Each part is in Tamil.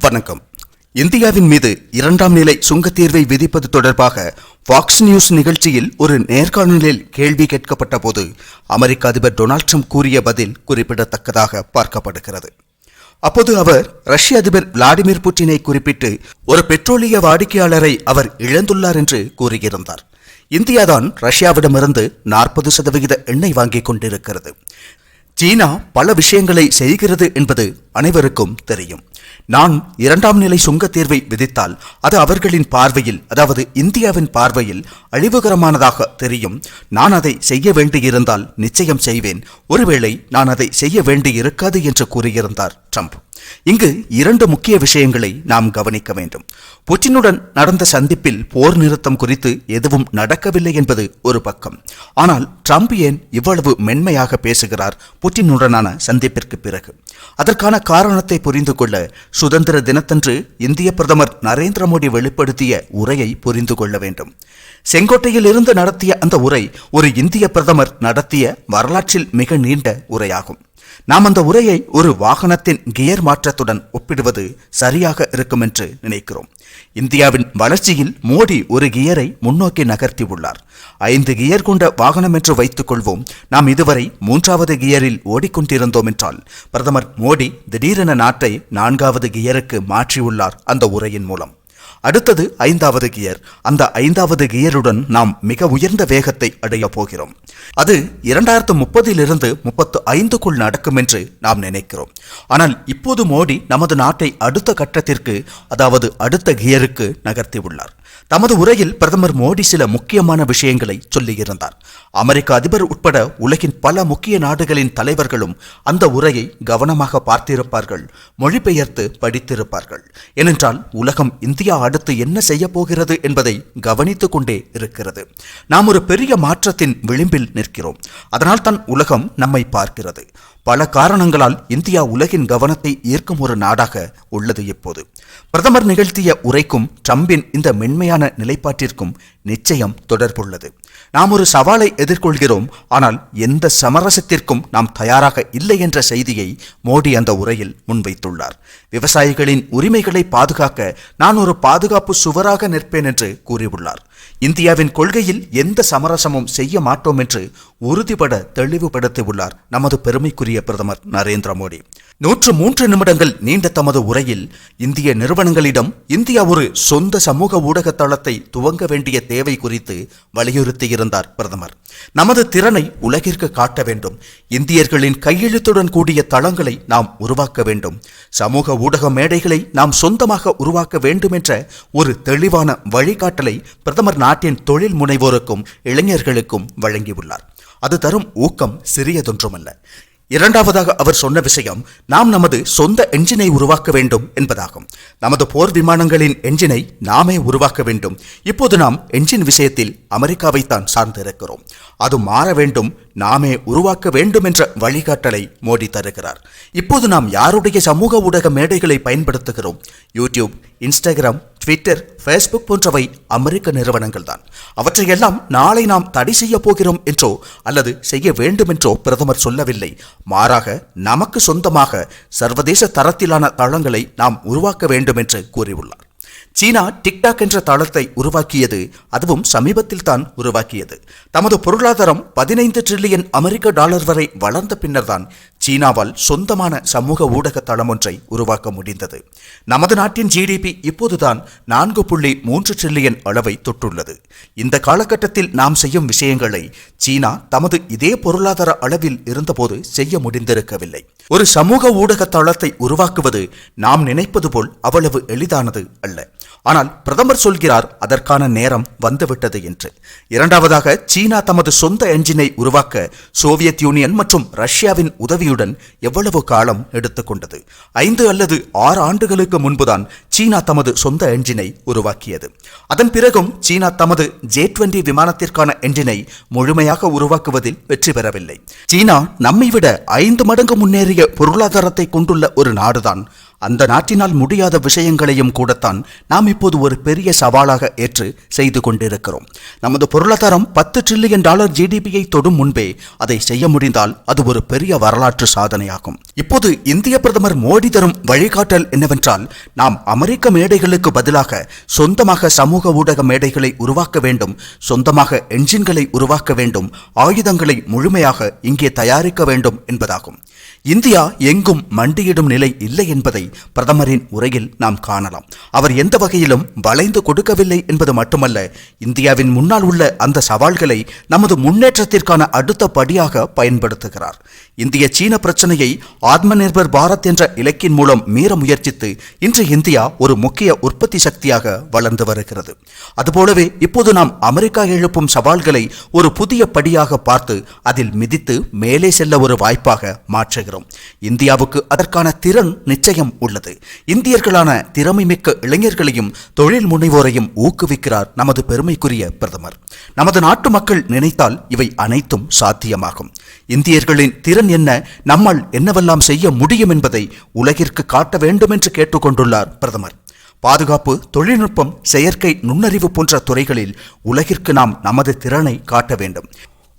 வணக்கம். இந்தியாவின் மீது இரண்டாம் நிலை சுங்கத் தீர்வை விதிப்பது தொடர்பாக ஃபாக்ஸ் நியூஸ் நிகழ்ச்சியில் ஒரு நேர்காணலில் கேள்வி கேட்கப்பட்ட போது அமெரிக்க அதிபர் டொனால்ட் ட்ரம்ப் கூறிய பதில் குறிப்பிடத்தக்கதாக பார்க்கப்படுகிறது. அப்போது அவர் ரஷ்ய அதிபர் விளாடிமிர் புட்டினை குறிப்பிட்டு ஒரு பெட்ரோலிய வாடிக்கையாளரை அவர் இழந்துள்ளார் என்று கூறியிருந்தார். இந்தியாதான் ரஷ்யாவிடமிருந்து நாற்பது சதவிகித எண்ணெய் வாங்கிக் கொண்டிருக்கிறது. சீனா பல விஷயங்களை செய்கிறது என்பது அனைவருக்கும் தெரியும். நான் இரண்டாம் நிலை சுங்கத் தேர்வை விதித்தால் அது அவர்களின் பார்வையில் அதாவது இந்தியாவின் பார்வையில் அழிவுகரமானதாக தெரியும். நான் அதை செய்ய வேண்டியிருந்தால் நிச்சயம் செய்வேன். ஒருவேளை நான் அதை செய்ய வேண்டியிருக்காது என்று கூறியிருந்தார் ட்ரம்ப். இங்கு இரண்டு முக்கிய விஷயங்களை நாம் கவனிக்க வேண்டும். புட்டினுடன் நடந்த சந்திப்பில் போர் நிறுத்தம் குறித்து எதுவும் நடக்கவில்லை என்பது ஒரு பக்கம். ஆனால் ட்ரம்ப் ஏன் இவ்வளவு மென்மையாக பேசுகிறார் புட்டினுடனான சந்திப்பிற்கு பிறகு? அதற்கான காரணத்தை புரிந்து கொள்ள சுதந்திர தினத்தன்று இந்திய பிரதமர் நரேந்திர மோடி வெளிப்படுத்திய உரையை புரிந்து கொள்ள வேண்டும். செங்கோட்டையில் இருந்து நடத்திய அந்த உரை ஒரு இந்திய பிரதமர் நடத்திய வரலாற்றில் மிக நீண்ட உரையாகும். நாம் அந்த உரையை ஒரு வாகனத்தின் கியர் மாற்றத்துடன் ஒப்பிடுவது சரியாக இருக்கும் என்று நினைக்கிறோம். இந்தியாவின் வளர்ச்சியில் மோடி ஒரு கியரை முன்னோக்கி நகர்த்தி உள்ளார். ஐந்து கியர் கொண்ட வாகனம் என்று வைத்துக் கொள்வோம். நாம் இதுவரை மூன்றாவது கியரில் ஓடிக்கொண்டிருந்தோம் என்றால் பிரதமர் மோடி திடீரென நாட்டை நான்காவது கியருக்கு மாற்றியுள்ளார் அந்த உரையின் மூலம். அடுத்தது ஐந்தாவது கியர். அந்த ஐந்தாவது கியருடன் நாம் மிக உயர்ந்த வேகத்தை அடைய போகிறோம். அது இரண்டாயிரத்து முப்பதிலிருந்து முப்பத்து ஐந்துக்குள் நடக்கும் என்று நாம் நினைக்கிறோம். ஆனால் இப்போது மோடி நமது நாட்டை அடுத்த கட்டத்திற்கு அதாவது அடுத்த கியருக்கு நகர்த்தி உள்ளார். தமது உரையில் பிரதமர் மோடி சில முக்கியமான விஷயங்களை சொல்லியிருந்தார். அமெரிக்க அதிபர் உட்பட உலகின் பல முக்கிய நாடுகளின் தலைவர்களும் அந்த உரையை கவனமாக பார்த்திருப்பார்கள் மொழிபெயர்த்து படித்திருப்பார்கள். ஏனென்றால் உலகம் இந்தியா அடுத்து என்ன செய்ய போகிறது என்பதை கவனித்துக் கொண்டே இருக்கிறது. நாம் ஒரு பெரிய மாற்றத்தின் விளிம்பில் நிற்கிறோம். அதனால் தான் உலகம் நம்மை பார்க்கிறது. பல காரணங்களால் இந்தியா உலகின் கவனத்தை ஈர்க்கும் ஒரு நாடாக உள்ளது இப்போது. பிரதமர் நிகழ்த்திய உரைக்கும் ட்ரம்பின் இந்த மென்மையான நிலைப்பாட்டிற்கும் நிச்சயம் தொடர்புள்ளது. நாம் ஒரு சவாலை எதிர்கொள்கிறோம் ஆனால் எந்த சமரசத்திற்கும் நாம் தயாராக இல்லை என்ற செய்தியை மோடி அந்த உரையில் முன்வைத்துள்ளார். விவசாயிகளின் உரிமைகளை பாதுகாக்க நான் ஒரு பாதுகாப்பு சுவராக நிற்பேன் என்று கூறியுள்ளார். இந்தியாவின் கொள்கையில் எந்த சமரசமும் செய்ய மாட்டோம் என்று உறுதிபட தெளிவுபடுத்தியுள்ளார் நமது பெருமைக்குரிய பிரதமர் நரேந்திர மோடி. நூற்று மூன்று நிமிடங்கள் நீண்ட தமது உரையில் இந்திய நிறுவனங்களிடம் இந்தியா ஒரு சொந்த சமூக ஊடக தளத்தை துவங்க வேண்டிய தேவை குறித்து வலியுறுத்தியிருந்தார் பிரதமர். நமது திறனை உலகிற்கு காட்ட வேண்டும். இந்தியர்களின் கையெழுத்துடன் கூடிய தளங்களை நாம் உருவாக்க வேண்டும். சமூக ஊடக மேடைகளை நாம் சொந்தமாக உருவாக்க வேண்டும் என்ற ஒரு தெளிவான வழிகாட்டலை பிரதமர் நாட்டின் தொழில் முனைவோருக்கும் இளைஞர்களுக்கும் வழங்கியுள்ளார். அது தரும் ஊக்கம் சிறியதொன்றுமல்ல. இரண்டாவதாக அவர் சொன்ன விஷயம் நாம் நமது சொந்த என்ஜினை உருவாக்க வேண்டும் என்பதாகும். நமது போர் விமானங்களின் என்ஜினை நாமே உருவாக்க வேண்டும். இப்போது நாம் என்ஜின் விஷயத்தில் அமெரிக்காவைத்தான் சார்ந்திருக்கிறோம். அது மாற வேண்டும் நாமே உருவாக்க வேண்டும் என்ற வழிகாட்டலை மோடி தருகிறார். இப்போது நாம் யாருடைய சமூக ஊடக மேடைகளை பயன்படுத்துகிறோம்? யூடியூப் இன்ஸ்டாகிராம் ட்விட்டர் ஃபேஸ்புக் போன்றவை அமெரிக்க நிறுவனங்கள் தான் அவற்றையெல்லாம் நாளை நாம் தடை செய்ய போகிறோம் என்றோ அல்லது செய்ய வேண்டும் என்றோ பிரதமர் சொல்லவில்லை. மாறாக நமக்கு சொந்தமாக சர்வதேச தரத்திலான தளங்களை நாம் உருவாக்க வேண்டும் என்று கூறியுள்ளார். சீனா டிக்டாக் என்ற தளத்தை உருவாக்கியது அதுவும் சமீபத்தில் தான் உருவாக்கியது. தமது பொருளாதாரம் பதினைந்து ட்ரில்லியன் அமெரிக்க டாலர் வரை வளர்ந்த பின்னர்தான் சீனாவால் சொந்தமான சமூக ஊடக தளம் ஒன்றை உருவாக்க முடிந்தது. நமது நாட்டின் ஜிடிபி இப்போதுதான் நான்கு புள்ளி மூன்று ட்ரில்லியன் அளவை தொட்டுள்ளது. இந்த காலகட்டத்தில் நாம் செய்யும் விஷயங்களை சீனா தமது இதே பொருளாதார அளவில் இருந்தபோது செய்ய முடிந்திருக்கவில்லை. ஒரு சமூக ஊடக தளத்தை உருவாக்குவது நாம் நினைப்பது போல் அவ்வளவு எளிதானது அல்ல. ஆனால் பிரதமர் சொல்கிறார் அதற்கான நேரம் வந்துவிட்டது என்று. இரண்டாவதாக சீனா தமது சொந்த என்ஜினை உருவாக்க சோவியத் யூனியன் மற்றும் ரஷ்யாவின் உதவியுடன் எவ்வளவு காலம் எடுத்துக்கொண்டது? ஐந்து அல்லது ஆறு ஆண்டுகளுக்கு முன்புதான் சீனா தமது சொந்த என்ஜினை உருவாக்கியது. அதன் பிறகும் சீனா தமது ஜே டுவெண்டி விமானத்திற்கான என்ஜினை முழுமையாக உருவாக்குவதில் வெற்றி பெறவில்லை. சீனா நம்மை விட ஐந்து மடங்கு முன்னேறிய பொருளாதாரத்தை கொண்டுள்ள ஒரு நாடுதான் அந்த நாட்டினால் முடியாத விஷயங்களையும் கூடத்தான் நாம் இப்போது ஒரு பெரிய சவாலாக ஏற்று செய்து கொண்டிருக்கிறோம். நமது பொருளாதாரம் பத்து ட்ரில்லியன் டாலர் ஜிடிபியை தொடும் முன்பே அதை செய்ய முடிந்தால் அது ஒரு பெரிய வரலாற்று சாதனையாகும். இப்போது இந்திய பிரதமர் மோடி தரும் வழிகாட்டல் என்னவென்றால் நாம் அமெரிக்க மேடைகளுக்கு பதிலாக சொந்தமாக சமூக ஊடக மேடைகளை உருவாக்க வேண்டும் சொந்தமாக என்ஜின்களை உருவாக்க வேண்டும் ஆயுதங்களை முழுமையாக இங்கே தயாரிக்க வேண்டும் என்பதாகும். இந்தியா எங்கும் மண்டியிடும் நிலை இல்லை என்பதை பிரதமரின் உரையில் நாம் காணலாம். அவர் எந்த வகையிலும் வளைந்து கொடுக்கவில்லை என்பது மட்டுமல்ல இந்தியாவின் முன்னால் உள்ள அந்த சவால்களை நமது முன்னேற்றத்திற்கான அடுத்த படியாக பயன்படுத்துகிறார். இந்திய சீன பிரச்சனையை ஆத்ம நிர்பர் பாரத் என்ற இலக்கின் மூலம் மீற முயற்சித்து இன்று இந்தியா ஒரு முக்கிய உற்பத்தி சக்தியாக வளர்ந்து வருகிறது. அதுபோலவே இப்போது நாம் அமெரிக்கா எழுப்பும் சவால்களை ஒரு புதிய படியாக பார்த்து அதில் மிதித்து மேலே செல்ல ஒரு வாய்ப்பாக மாற்றுகிறோம் இந்தியாவுக்கு அதற்கான திறன் நிச்சயம் உள்ளது. இந்தியர்களான திறமை மிக்க இளைஞர்களையும் தொழில் முனைவோரையும் ஊக்குவிக்கிறார் நமது பெருமைக்குரிய பிரதமர். நமது நாட்டு மக்கள் நினைத்தால் இவை அனைத்தும் சாத்தியமாகும். இந்தியர்களின் திறன் என்ன நம்மால் என்னவெல்லாம் செய்ய முடியும் என்பதை உலகிற்கு காட்ட வேண்டும் என்று கேட்டுக்கொண்டுள்ளார் பிரதமர். பாதுகாப்பு தொழில்நுட்பம் செயற்கை நுண்ணறிவு போன்ற துறைகளில் உலகிற்கு நாம் நமது திறனை காட்ட வேண்டும்.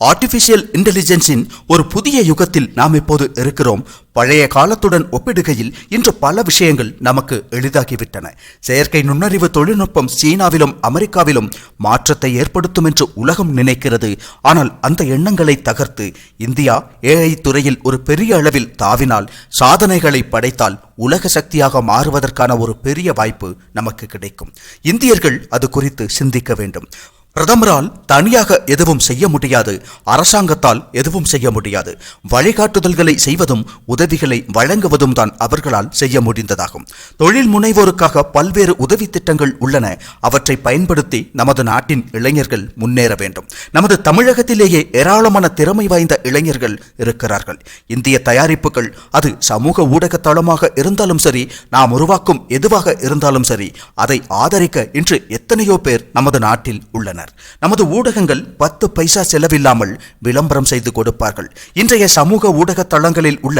ஆர்டிபிஷியல் இன்டெலிஜென்ஸின் ஒரு புதிய யுகத்தில் நாம் இப்போது இருக்கிறோம். பழைய காலத்துடன் ஒப்பிடுகையில் இன்று பல விஷயங்கள் நமக்கு எளிதாகிவிட்டன. செயற்கை நுண்ணறிவு தொழில்நுட்பம் சீனாவிலும் அமெரிக்காவிலும் மாற்றத்தை ஏற்படுத்தும் என்று உலகம் நினைக்கிறது. ஆனால் அந்த எண்ணங்களை தகர்த்து இந்தியா ஏஐ துறையில் ஒரு பெரிய அளவில் தாவினால் சாதனைகளை படைத்தால் உலக சக்தியாக மாறுவதற்கான ஒரு பெரிய வாய்ப்பு நமக்கு கிடைக்கும். இந்தியர்கள் அது குறித்து சிந்திக்க வேண்டும். பிரதமரால் தனியாக எதுவும் செய்ய முடியாது. அரசாங்கத்தால் எதுவும் செய்ய முடியாது. வழிகாட்டுதல்களை செய்வதும் உதவிகளை வழங்குவதும் தான் அவர்களால் செய்ய முடிந்ததாகும். தொழில் முனைவோருக்காக பல்வேறு உதவி திட்டங்கள் உள்ளன. அவற்றை பயன்படுத்தி நமது நாட்டின் இளைஞர்கள் முன்னேற வேண்டும். நமது தமிழகத்திலேயே ஏராளமான திறமை வாய்ந்த இளைஞர்கள் இருக்கிறார்கள். இந்திய தயாரிப்புகள் அது சமூக ஊடக தளமாக இருந்தாலும் சரி நாம் உருவாக்கும் எதுவாக இருந்தாலும் சரி அதை ஆதரிக்க இன்று எத்தனையோ பேர் நமது நாட்டில் உள்ளனர். நமது ஊடகங்கள் பத்து பைசா செலவில்லாமல் விளம்பரம் செய்து கொடுப்பார்கள். இன்றைய சமூக ஊடக தளங்களில் உள்ள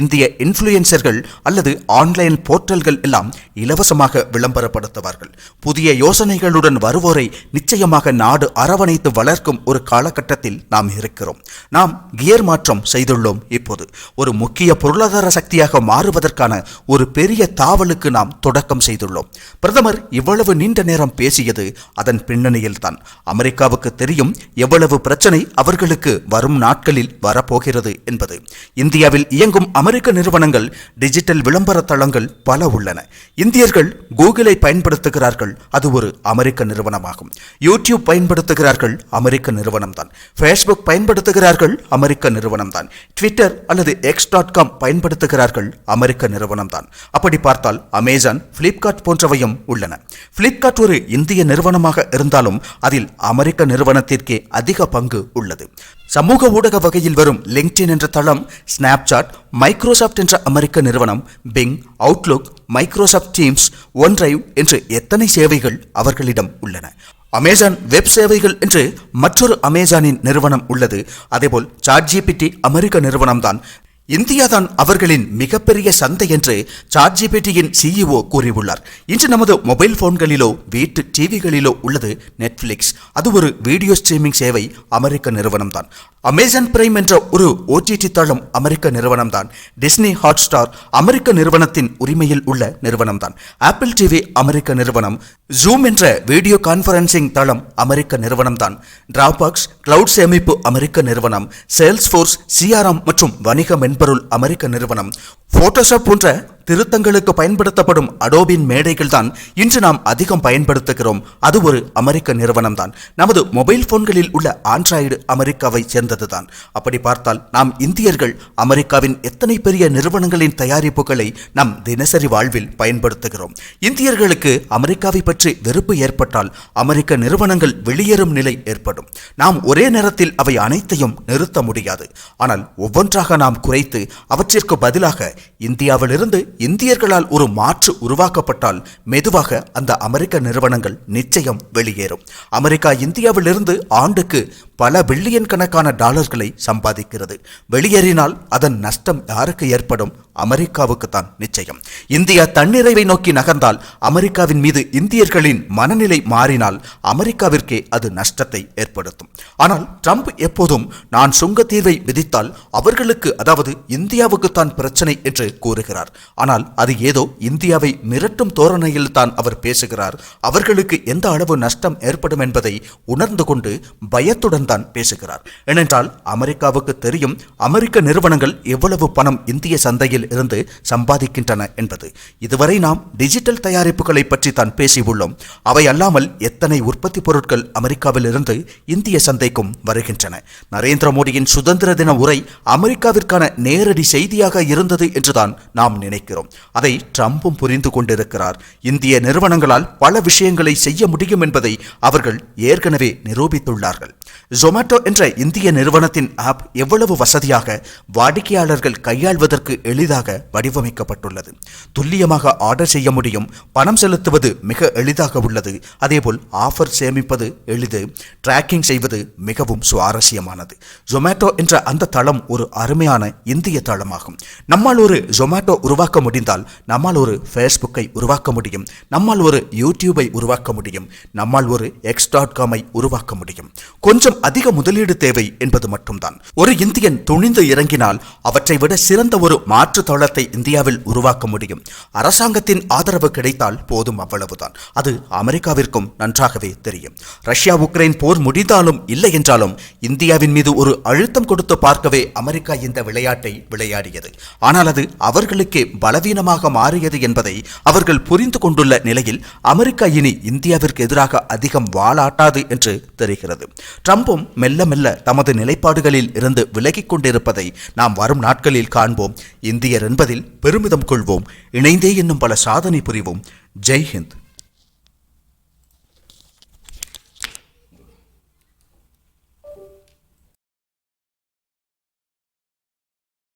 இந்திய இன்ஃப்ளூயன்சர்கள் அல்லது ஆன்லைன் போர்ட்டல்கள் எல்லாம் இலவசமாக விளம்பரப்படுத்துவார்கள். புதிய யோசனைகளுடன் வருவோரை நிச்சயமாக நாடு அரவணைத்து வளர்க்கும் ஒரு காலகட்டத்தில் நாம் இருக்கிறோம். நாம் கியர் மாற்றம் செய்துள்ளோம் இப்போது. ஒரு முக்கிய பொருளாதார சக்தியாக மாறுவதற்கான ஒரு பெரிய தாவலுக்கு நாம் தொடக்கம் செய்துள்ளோம். பிரதமர் இவ்வளவு நீண்ட நேரம் பேசியது அதன் பின்னணியில் தான் அமெரிக்காவுக்கு தெரியும் எவ்வளவு பிரச்சனை அவர்களுக்கு வரும் நாட்களில் வரப்போகிறது என்பது. இந்தியாவில் இயங்கும் அமெரிக்க நிறுவனங்கள் டிஜிட்டல் விளம்பர தளங்கள் பல உள்ளன. இந்தியர்கள் கூகுளை பயன்படுத்துகிறார்கள் அது ஒரு அமெரிக்க நிறுவனமாகும். யூடியூப் பயன்படுத்துகிறார்கள் அமெரிக்க நிறுவனம் தான் ஃபேஸ்புக் பயன்படுத்துகிறார்கள் அமெரிக்க நிறுவனம் தான் ட்விட்டர் அல்லது எக்ஸ் டாட் காம் பயன்படுத்துகிறார்கள் அமெரிக்க நிறுவனம் தான் அப்படி பார்த்தால் அமேசான் பிளிப்கார்ட் போன்றவையும் உள்ளன. பிளிப்கார்ட் ஒரு இந்திய நிறுவனமாக இருந்தாலும் அதில் அமெரிக்க நிறுவனத்திற்கே அதிக பங்கு உள்ளது. சமூக ஊடக வகையில் வரும் லிங்க்டின் என்ற தளம் ஸ்னாப்சாட் மைக்ரோசாஃப்ட் என்ற அமெரிக்க நிறுவனம் Bing Outlook Microsoft Teams OneDrive என்று எத்தனை சேவைகள் அவர்களிடம் உள்ளன. அமேசான் வெப் சேவைகள் என்று மற்றொரு அமேசானின் நிறுவனம் உள்ளது. அதேபோல் சாட்ஜிபிடி அமெரிக்க நிறுவனம்தான் இந்தியாதான் அவர்களின் மிகப்பெரிய சந்தை என்று சாட்ஜிபிடியின் சிஇஓ கூறியுள்ளார். இன்று நமது மொபைல் போன்களிலோ வீட்டு டிவிகளிலோ உள்ளது நெட்ஃபிளிக்ஸ். அது ஒரு வீடியோ ஸ்ட்ரீமிங் சேவை அமெரிக்க நிறுவனம்தான். அமேசான் பிரைம் என்ற ஒரு ஓடிடி தளம் அமெரிக்க நிறுவனம்தான். டிஸ்னி ஹாட் ஸ்டார் அமெரிக்க நிறுவனத்தின் உரிமையில் உள்ள நிறுவனம்தான். ஆப்பிள் டிவி அமெரிக்க நிறுவனம். ஜூம் என்ற வீடியோ கான்ஃபரன்சிங் தளம் அமெரிக்க நிறுவனம்தான். டிராபாக்ஸ் கிளவுட் சேமிப்பு அமெரிக்க நிறுவனம். சேல்ஸ் ஃபோர்ஸ் சிஆர்எம் மற்றும் வணிக மென்பொருள் அமெரிக்க நிறுவனம். போட்டோஷாப் போன்ற திருத்தங்களுக்கு பயன்படுத்தப்படும் அடோபின் மேடைகள் தான் இன்று நாம் அதிகம் பயன்படுத்துகிறோம். அது ஒரு அமெரிக்க நிறுவனம் தான் நமது மொபைல் போன்களில் உள்ள ஆண்ட்ராய்டு அமெரிக்காவை சேர்ந்தது தான் அப்படி பார்த்தால் நாம் இந்தியர்கள் அமெரிக்காவின் எத்தனை பெரிய நிறுவனங்களின் தயாரிப்புகளை நம் தினசரி வாழ்வில் பயன்படுத்துகிறோம். இந்தியர்களுக்கு அமெரிக்காவை பற்றி வெறுப்பு ஏற்பட்டால் அமெரிக்க நிறுவனங்கள் வெளியேறும் நிலை ஏற்படும். நாம் ஒரே நேரத்தில் அவை அனைத்தையும் நிறுத்த முடியாது. ஆனால் ஒவ்வொன்றாக நாம் குறைத்து அவற்றிற்கு பதிலாக இந்தியாவிலிருந்து இந்தியர்களால் ஒரு மாற்று உருவாக்கப்பட்டால் மெதுவாக அந்த அமெரிக்க நிறுவனங்கள் நிச்சயம் வெளியேறும். அமெரிக்கா இந்தியாவிலிருந்து ஆண்டுக்கு பல பில்லியன் கணக்கான டாலர்களை சம்பாதிக்கிறது. வெளியேறினால் அதன் நஷ்டம் யாருக்கு ஏற்படும்? அமெரிக்காவுக்கு தான் நிச்சயம். இந்தியா தன்னிறைவை நோக்கி நகர்ந்தால் அமெரிக்காவின் மீது இந்தியர்களின் மனநிலை மாறினால் அமெரிக்காவிற்கே அது நஷ்டத்தை ஏற்படுத்தும். ஆனால் ட்ரம்ப் எப்போதும் நான் சுங்க தீர்வை விதித்தால் அவர்களுக்கு அதாவது இந்தியாவுக்கு தான் பிரச்சனை என்று கூறுகிறார். ஆனால் அது ஏதோ இந்தியாவை மிரட்டும் தோரணையில் தான் அவர் பேசுகிறார். அவர்களுக்கு எந்த அளவு நஷ்டம் ஏற்படும் என்பதை உணர்ந்து கொண்டு பயத்துடன் தான் பேசுகிறார். ஏனென்றால் அமெரிக்காவுக்கு தெரியும் அமெரிக்க நிறுவனங்கள் எவ்வளவு பணம் இந்திய சந்தையில் இருந்து சம்பாதிக்கின்றன என்பது. இதுவரை நாம் டிஜிட்டல் தயாரிப்புகளை பற்றி தான் பேசியுள்ளோம். அவை அல்லாமல் எத்தனை உற்பத்தி பொருட்கள் அமெரிக்காவிலிருந்து இந்திய சந்தைக்கும் வருகின்றன. நரேந்திர மோடியின் சுதந்திர தின உரை அமெரிக்காவிற்கான நேரடி செய்தியாக இருந்தது என்றுதான் நாம் நினைக்கிறோம். அதை ட்ரம்பும் புரிந்து கொண்டிருக்கிறார். இந்திய நிறுவனங்களால் பல விஷயங்களை செய்ய முடியும் என்பதை அவர்கள் ஏற்கனவே நிரூபித்துள்ளார்கள். ஜொமேட்டோ என்ற இந்திய நிறுவனத்தின் ஆப் எவ்வளவு வசதியாக வாடிக்கையாளர்கள் கையாள்வதற்கு எளிதாக எளிதாக வடிவமைக்கப்பட்டுள்ளது. துல்லியமாக ஆர்டர் செய்ய முடியும். பணம் செலுத்துவது மிக எளிதாக உள்ளது. அதேபோல் ஆஃபர் சேமிப்பது எளிது. டிராக்கிங் செய்வது மிகவும் சுவாரஸ்யமானது. ஜொமேட்டோ என்ற அந்த தளம் ஒரு அருமையான இந்திய தளமாகும். நம்மால் ஒரு ஜொமேட்டோ உருவாக்க முடிந்தால் நம்மால் ஒரு ஃபேஸ்புக்கை உருவாக்க முடியும். நம்மால் ஒரு யூடியூபை உருவாக்க முடியும். நம்மால் ஒரு எக்ஸ் டாட் காமை உருவாக்க முடியும். கொஞ்சம் அதிக முதலீடு தேவை என்பது மட்டும்தான். ஒரு இந்தியன் துணிந்து இறங்கினால் அவற்றை விட சிறந்த ஒரு மாற்று தளத்தை இந்தியாவில் உருவாக்க முடியும். அரசாங்கத்தின் ஆதரவு கிடைத்தால் போதும் அவ்வளவுதான். அது அமெரிக்காவிற்கும் நன்றாகவே தெரியும். ரஷ்யா உக்ரைன் போர் முடிந்தாலும் இல்லை என்றாலும் இந்தியாவின் மீது ஒரு அழுத்தம் கொடுத்து பார்க்கவே அமெரிக்கா இந்த விளையாட்டை விளையாடியது. ஆனால் அது அவர்களுக்கே பலவீனமாக மாறியது என்பதை அவர்கள் புரிந்து கொண்டுள்ள நிலையில் அமெரிக்கா இனி இந்தியாவிற்கு எதிராக அதிகம் வாலாட்டாது என்று தெரிகிறது. ட்ரம்பும் மெல்ல மெல்ல தமது நிலைப்பாடுகளில் இருந்து விலகிக் கொண்டிருப்பதை நாம் வரும் நாட்களில் காண்போம். இந்திய இந்தியர் என்பதில் பெருமிதம் கொள்வோம். இணைந்தே என்னும் பல சாதனை புரிவோம். ஜெய் ஹிந்த்.